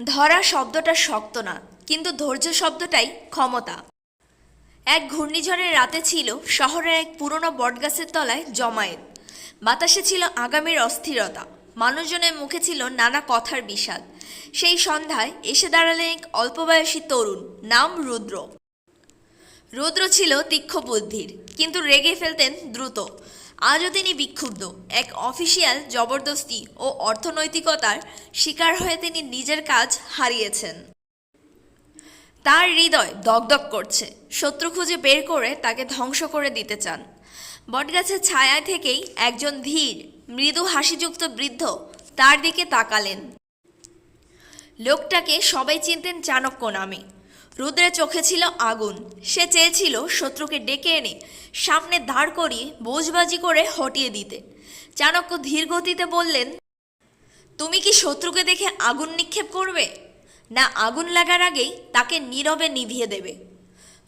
ধরা শব্দটা শক্ত না, কিন্তু ধৈর্য শব্দটাই ক্ষমতা। এক ঘূর্ণিঝড়ের রাতে ছিল শহরের এক পুরনো বটগাছের তলায় জমায়েত। বাতাসে ছিল আগামীর অস্থিরতা, মানুষজনের মুখে ছিল নানা কথার বিষাদ। সেই সন্ধ্যায় এসে দাঁড়ালেন এক অল্পবয়সী তরুণ, নাম রুদ্র। রুদ্র ছিল তীক্ষ্ণ বুদ্ধির, কিন্তু রেগে ফেলতেন দ্রুত। আজও তিনি বিক্ষুব্ধ। এক অফিসিয়াল জবরদস্তি ও অর্থনৈতিকতার শিকার হয়ে তিনি নিজের কাজ হারিয়েছেন। তার হৃদয় দগদগ করছে। শত্রু খুঁজে বের করে তাকে ধ্বংস করে দিতে চান। বটগাছের ছায়া থেকেই একজন ধীর, মৃদু হাসিযুক্ত বৃদ্ধ তার দিকে তাকালেন। লোকটাকে সবাই চিনতেন চাণক্য নামে। রুদ্রের চোখে ছিল আগুন। সে চেয়েছিল শত্রুকে ডেকে এনে সামনে দাঁড় করিয়ে বোঝবাজি করে হটিয়ে দিতে। চাণক্য ধীর গতিতে বললেন, তুমি কি শত্রুকে দেখে আগুন নিক্ষেপ করবে? না, আগুন লাগার আগেই তাকে নীরবে নিভিয়ে দেবে।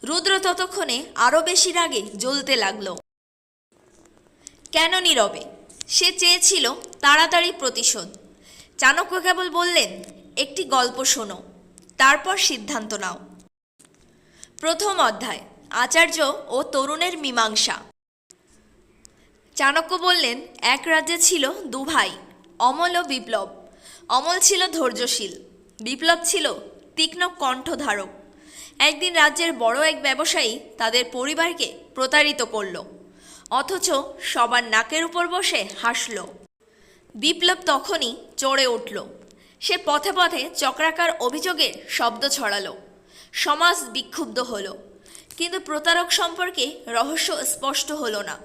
রুদ্র ততক্ষণে আরও বেশি রাগে জ্বলতে লাগল। কেন নীরবে? সে চেয়েছিল তাড়াতাড়ি প্রতিশোধ। চাণক্য কেবল বললেন, একটি গল্প শোনো, তারপর সিদ্ধান্ত নাও। প্রথম অধ্যায়, আচার্য ও তরুণের মীমাংসা। চাণক্য বললেন, এক রাজ্যে ছিল দু ভাই, অমল ও বিপ্লব। অমল ছিল ধৈর্যশীল, বিপ্লব ছিল তীক্ষ্ণ কণ্ঠধারক। একদিন রাজ্যের বড় এক ব্যবসায়ী তাদের পরিবারকে প্রতারিত করল, অথচ সবার নাকের উপর বসে হাসল। বিপ্লব তখনই চড়ে উঠল। সে পথে পথে চক্রাকার অভিযোগের শব্দ ছড়ালো। সমাজ বিক্ষুব্ধ হলো। কিন্তু প্রতারক সম্পর্কে রহস্য স্পষ্ট হলো না।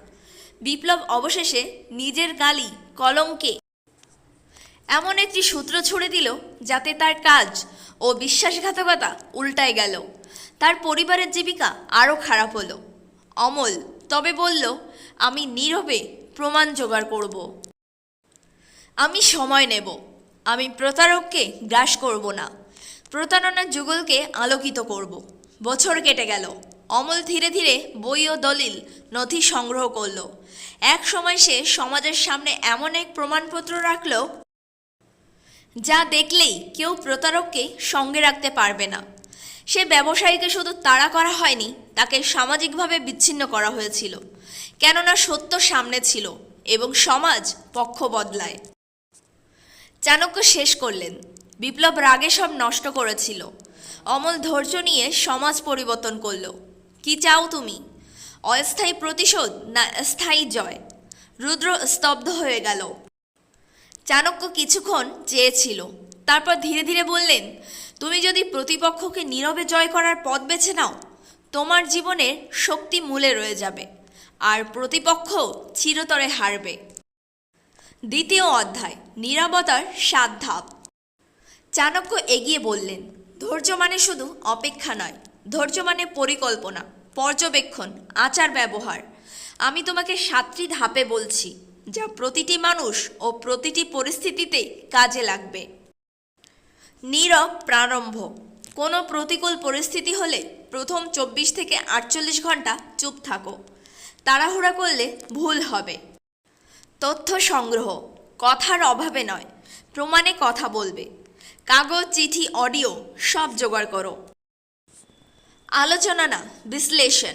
বিপ্লব অবশেষে নিজের গালি কলঙ্কে এমন একটি সূত্র ছুড়ে দিল যাতে তার কাজ ও বিশ্বাসঘাতকতা উল্টায় গেল। তার পরিবারের জীবিকা আরও খারাপ হলো। অমল তবে বলল, আমি নীরবে প্রমাণ জোগাড় করব। আমি সময় নেব। আমি প্রতারককে গ্রাস করব না। প্রতারণার যুগলকে আলোকিত করব। বছর কেটে গেল। অমল ধীরে ধীরে বই ও দলিল নথি সংগ্রহ করল। এক সময় সে সমাজের সামনে এমন এক প্রমাণপত্র রাখল যা দেখলেই কেউ প্রতারককে সঙ্গে রাখতে পারবে না। সে ব্যবসায়ীকে শুধু তাড়া করা হয়নি, তাকে সামাজিকভাবে বিচ্ছিন্ন করা হয়েছিল। কেননা সত্য সামনে ছিল এবং সমাজ পক্ষ বদলায়। চাণক্য শেষ করলেন। বিপ্লব রাগে সব নষ্ট করেছিল। অমল ধৈর্য নিয়ে সমাজ পরিবর্তন করল। কি চাও তুমি? অস্থায়ী প্রতিশোধ না স্থায়ী জয়? রুদ্র স্তব্ধ হয়ে গেল। চাণক্য কিছুক্ষণ চেয়েছিল। তারপর ধীরে ধীরে বললেন, তুমি যদি প্রতিপক্ষকে নীরবে জয় করার পথ বেছে নাও, তোমার জীবনের শক্তি মূলে রয়ে যাবে, আর প্রতিপক্ষ চিরতরে হারবে। দ্বিতীয় অধ্যায় নিরাপত্তার সাত ধাপ। চাণক্য এগিয়ে বললেন, ধৈর্য মানে শুধু অপেক্ষা নয়, ধৈর্য মানে পরিকল্পনা, পর্যবেক্ষণ, আচার ব্যবহার। আমি তোমাকে সাতটি ধাপে বলছি, যা প্রতিটি মানুষ ও প্রতিটি পরিস্থিতিতে কাজে লাগবে। নীরব প্রারম্ভ, কোনো প্রতিকূল পরিস্থিতি হলে প্রথম চব্বিশ থেকে আটচল্লিশ ঘণ্টা চুপ থাকো। তাড়াহুড়া করলে ভুল হবে। তথ্য সংগ্রহ, কথার অভাবে নয়, প্রমাণে কথা বলবে। কাগজ, চিঠি, অডিও সব জোগাড় করো। আলোচনা না, বিশ্লেষণ।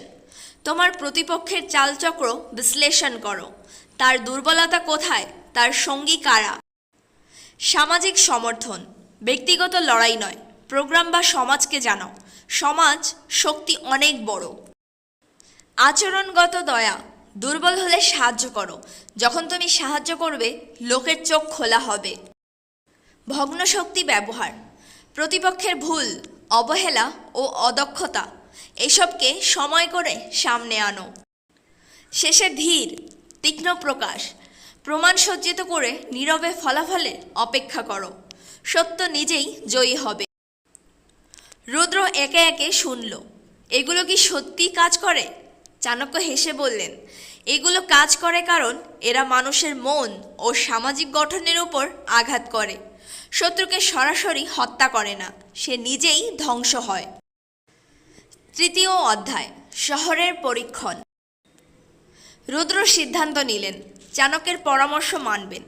তোমার প্রতিপক্ষের চালচক্র বিশ্লেষণ করো। তার দুর্বলতা কোথায়? তার সঙ্গী কারা? সামাজিক সমর্থন, ব্যক্তিগত লড়াই নয়। প্রোগ্রাম বা সমাজকে জানাও। সমাজ শক্তি অনেক বড়। আচরণগত দয়া, দুর্বল হলে সাহায্য করো। যখন তুমি সাহায্য করবে, লোকের চোখ খোলা হবে। ভগ্ন শক্তি ব্যবহার, প্রতিপক্ষের ভুল, অবহেলা ও অদক্ষতা, এসবকে সময় করে সামনে আনো। শেষে ধীর, তীক্ষ্ণ প্রকাশ, প্রমাণ সজ্জিত করে নীরবে ফলাফলে অপেক্ষা করো, সত্য নিজেই জয়ী হবে। রুদ্র একে একে শুনল, এগুলো কি সত্যি কাজ করে? চাণক্য হেসে বললেন, এগুলো কাজ করে কারণ এরা মানুষের মন ও সামাজিক গঠনের উপর আঘাত করে। শত্রুকে সরাসরি হত্যা করে না, সে নিজেই ধ্বংস হয়। তৃতীয় অধ্যায়, শহরের পরীক্ষণ। রুদ্র সিদ্ধান্ত নিলেন চাণকের পরামর্শ মানবেন।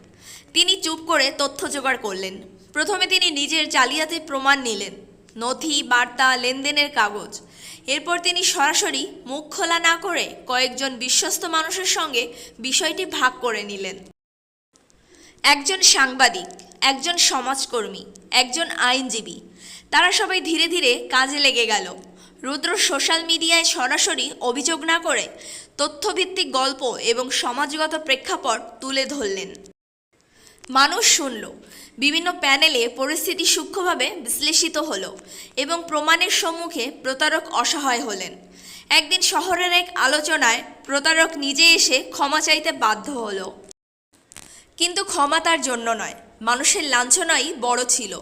তিনি চুপ করে তথ্য জোগাড় করলেন। প্রথমে তিনি নিজের জালিয়াতির প্রমাণ নিলেন, নথি, বার্তা, লেনদেনের কাগজ। এরপর তিনি সরাসরি মুখ খোলা না করে কয়েকজন বিশ্বস্ত মানুষের সঙ্গে বিষয়টি ভাগ করে নিলেন। একজন সাংবাদিক, একজন সমাজকর্মী, একজন আইনজীবী। তারা সবাই ধীরে ধীরে কাজে লেগে গেল। রুদ্র সোশ্যাল মিডিয়ায় সরাসরি অভিযোগ না করে তথ্যভিত্তিক গল্প এবং সমাজগত প্রেক্ষাপট তুলে ধরলেন। মানুষ শুনল, বিভিন্ন প্যানেলে পরিস্থিতি সূক্ষ্মভাবে বিশ্লেষিত হলো এবং প্রমাণের সম্মুখে প্রতারক অসহায় হলেন। একদিন শহরের এক আলোচনায় প্রতারক নিজে এসে ক্ষমা চাইতে বাধ্য হলো। কিন্তু ক্ষমা তার জন্য নয়। মানুষের লাঞ্ছনাই বড় ছিল।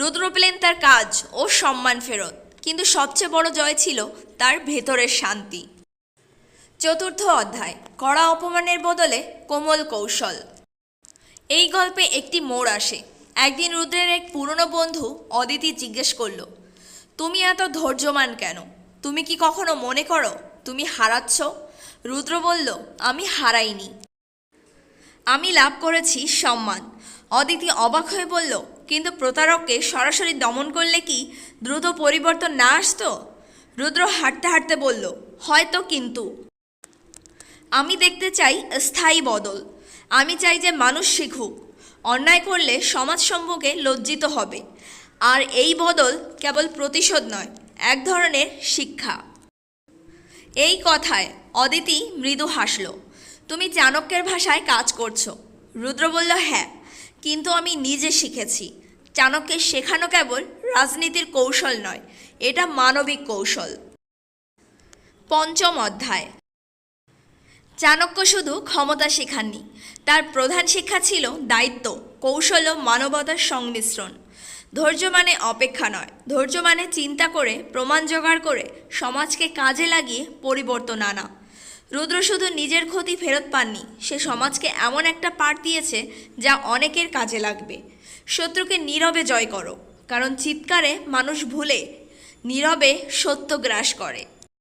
রুদ্র পেলেন তার কাজ ও সম্মান ফেরত, কিন্তু সবচেয়ে বড় জয় ছিল তার ভেতরের শান্তি। চতুর্থ অধ্যায়, কড়া অপমানের বদলে কোমল কৌশল। এই গল্পে একটি মোড় আসে। একদিন রুদ্রের এক পুরনো বন্ধু অদিতি জিজ্ঞেস করল, তুমি এত ধৈর্যমান কেন? তুমি কি কখনো মনে করো তুমি হারাচ্ছ? রুদ্র বলল, আমি হারাইনি। আমি লাভ করেছি সম্মান। অদিতি অবাক হয়ে বলল, কিন্তু প্রতারককে সরাসরি দমন করলে কি দ্রুত পরিবর্তন না আসতো? রুদ্র হাঁটতে হাঁটতে বলল, হয়তো কিন্তু। আমি দেখতে চাই স্থায়ী বদল। আমি চাই যে মানুষ শিখুক। অন্যায় করলে সমাজ সম্মুখে লজ্জিত হবে। আর এই বদল কেবল প্রতিশোধ নয়, এক ধরনের শিক্ষা। এই কথায় অদিতি মৃদু হাসল। তুমি চাণক্যের ভাষায় কাজ করছ। রুদ্র বলল হ্যাঁ কিন্তু আমি নিজে শিখেছি। চাণক্যের শেখানো কেবল রাজনীতির কৌশল নয়, এটা মানবিক কৌশল। পঞ্চম অধ্যায়। চাণক্য শুধু ক্ষমতা শেখাননি, তার প্রধান শিক্ষা ছিল দায়িত্ব, কৌশল ও মানবতার সংমিশ্রণ। ধৈর্য মানে অপেক্ষা নয়, ধৈর্য মানে চিন্তা করে, প্রমাণ জোগাড় করে, সমাজকে কাজে লাগিয়ে পরিবর্তন আনা। রুদ্র শুধু নিজের ক্ষতি ফেরত পাননি, সে সমাজকে এমন একটা পাঠ দিয়েছে যা অনেকের কাজে লাগবে। শত্রুকে নীরবে জয় করো, কারণ চিৎকারে মানুষ ভুলে, নীরবে সত্য গ্রাস করে।